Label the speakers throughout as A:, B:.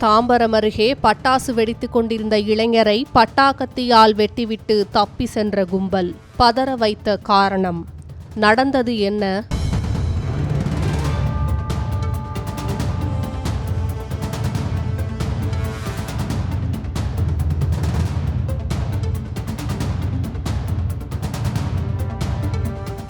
A: தாம்பரம் அருகே பட்டாசு வெடித்துக் கொண்டிருந்த இளைஞரை பட்டாக்கத்தியால் வெட்டிவிட்டு தப்பி சென்ற கும்பல். பதற வைத்த காரணம். நடந்தது என்ன?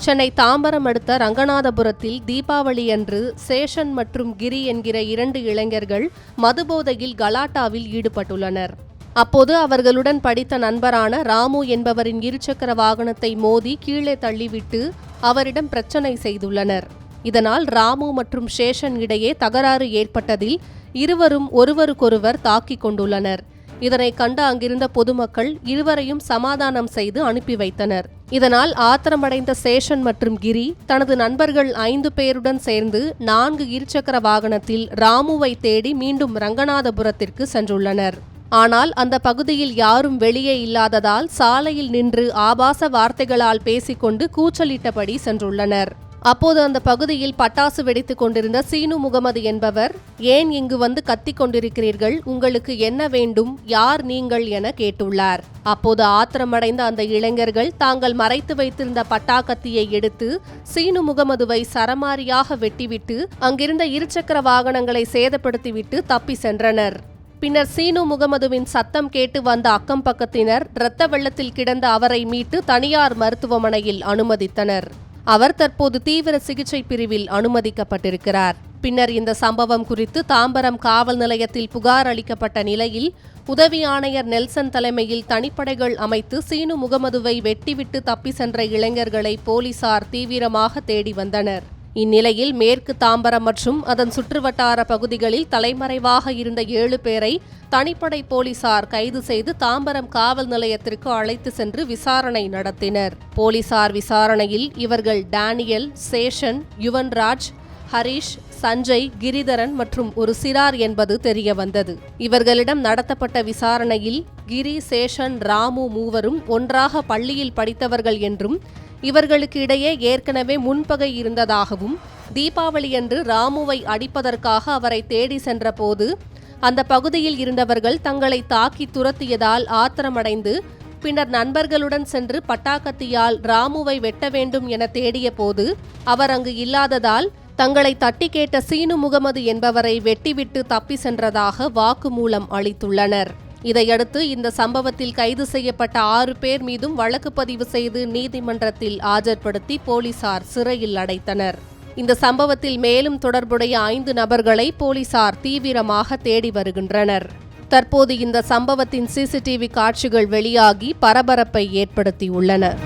A: சென்னை தாம்பரம் அடுத்த ரங்கநாதபுரத்தில் தீபாவளி அன்று சேஷன் மற்றும் கிரி என்கிற இரண்டு இளைஞர்கள் மதுபோதையில் கலாட்டாவில் ஈடுபட்டுள்ளனர். அப்போது அவர்களுடன் படித்த நண்பரான ராமு என்பவரின் இருசக்கர வாகனத்தை மோதி கீழே தள்ளிவிட்டு அவரிடம் பிரச்சனை செய்துள்ளனர். இதனால் ராமு மற்றும் சேஷன் இடையே தகராறு ஏற்பட்டதில் இருவரும் ஒருவருக்கொருவர் தாக்கிக் கொண்டுள்ளனர். இதனை கண்டு அங்கிருந்த பொதுமக்கள் இருவரையும் சமாதானம் செய்து அனுப்பி வைத்தனர். இதனால் ஆத்திரமடைந்த சேஷன் மற்றும் கிரி தனது நண்பர்கள் ஐந்து பேருடன் சேர்ந்து நான்கு இருசக்கர வாகனத்தில் ராமுவை தேடி மீண்டும் ரங்கநாதபுரத்திற்கு சென்றுள்ளனர். ஆனால் அந்த பகுதியில் யாரும் வெளியே இல்லாததால் சாலையில் நின்று ஆபாச வார்த்தைகளால் பேசிக்கொண்டு கூச்சலிட்டபடி சென்றுள்ளனர். அப்போது அந்த பகுதியில் பட்டாசு வெடித்துக் கொண்டிருந்த சீனு முகமது என்பவர் ஏன் இங்கு வந்து கத்திக் கொண்டிருக்கிறீர்கள்? உங்களுக்கு என்ன வேண்டும்? யார் நீங்கள்? என கேட்டுள்ளார். அப்போது ஆத்திரமடைந்த அந்த இளைஞர்கள் தாங்கள் மறைத்து வைத்திருந்த பட்டாக்கத்தியை எடுத்து சீனு முகமதுவை சரமாரியாக வெட்டிவிட்டு அங்கிருந்த இருசக்கர வாகனங்களை சேதப்படுத்திவிட்டு தப்பி சென்றனர். பின்னர் சீனு முகமதுவின் சத்தம் கேட்டு வந்த அக்கம் பக்கத்தினர் இரத்த வெள்ளத்தில் கிடந்த அவரை மீட்டு தனியார் மருத்துவமனையில் அனுமதித்தனர். அவர் தற்போது தீவிர சிகிச்சை பிரிவில் அனுமதிக்கப்பட்டிருக்கிறார். பின்னர் இந்த சம்பவம் குறித்து தாம்பரம் காவல் நிலையத்தில் புகார் அளிக்கப்பட்ட நிலையில் உதவி ஆணையர் நெல்சன் தலைமையில் தனிப்படைகள் அமைத்து சீனு முகமதுவை வெட்டிவிட்டு தப்பி சென்ற இளைஞர்களை போலீசார் தீவிரமாக தேடி வந்தனர். இந்நிலையில் மேற்கு தாம்பரம் மற்றும் அதன் சுற்றுவட்டார பகுதிகளில் தலைமறைவாக இருந்த ஏழு பேரை தனிப்படை போலீசார் கைது செய்து தாம்பரம் காவல் நிலையத்திற்கு அழைத்து சென்று விசாரணை நடத்தினர். போலீசார் விசாரணையில் இவர்கள் டேனியல் சேஷன் யுவன்ராஜ் ஹரீஷ் சஞ்சய் கிரிதரன் மற்றும் ஒரு சிறார் என்பது தெரிய வந்தது இவர்களிடம் நடத்தப்பட்ட விசாரணையில் கிரி சேஷன் ராமு மூவரும் ஒன்றாக பள்ளியில் படித்தவர்கள் என்றும் இவர்களுக்கு இடையே ஏற்கனவே முன்பகை இருந்ததாகவும் தீபாவளியன்று ராமுவை அடிப்பதற்காக அவரை தேடி சென்றபோது அந்த பகுதியில் இருந்தவர்கள் தங்களை தாக்கி துரத்தியதால் ஆத்திரமடைந்து பின்னர் நண்பர்களுடன் சென்று பட்டாக்கத்தியால் ராமுவை வெட்ட வேண்டும் என தேடிய போது அவர் அங்கு இல்லாததால் தங்களை தட்டி கேட்ட சீனு முகமது என்பவரை வெட்டிவிட்டு தப்பி சென்றதாக வாக்குமூலம் அளித்துள்ளனர். இதையடுத்து இந்த சம்பவத்தில் கைது செய்யப்பட்ட ஆறு பேர் மீதும் வழக்கு பதிவு செய்து நீதிமன்றத்தில் ஆஜர்படுத்தி போலீசார் சிறையில் அடைத்தனர். இந்த சம்பவத்தில் மேலும் தொடர்புடைய ஐந்து நபர்களை போலீசார் தீவிரமாக தேடி வருகின்றனர். தற்போது இந்த சம்பவத்தின் சிசிடிவி காட்சிகள் வெளியாகி பரபரப்பை ஏற்படுத்தியுள்ளன.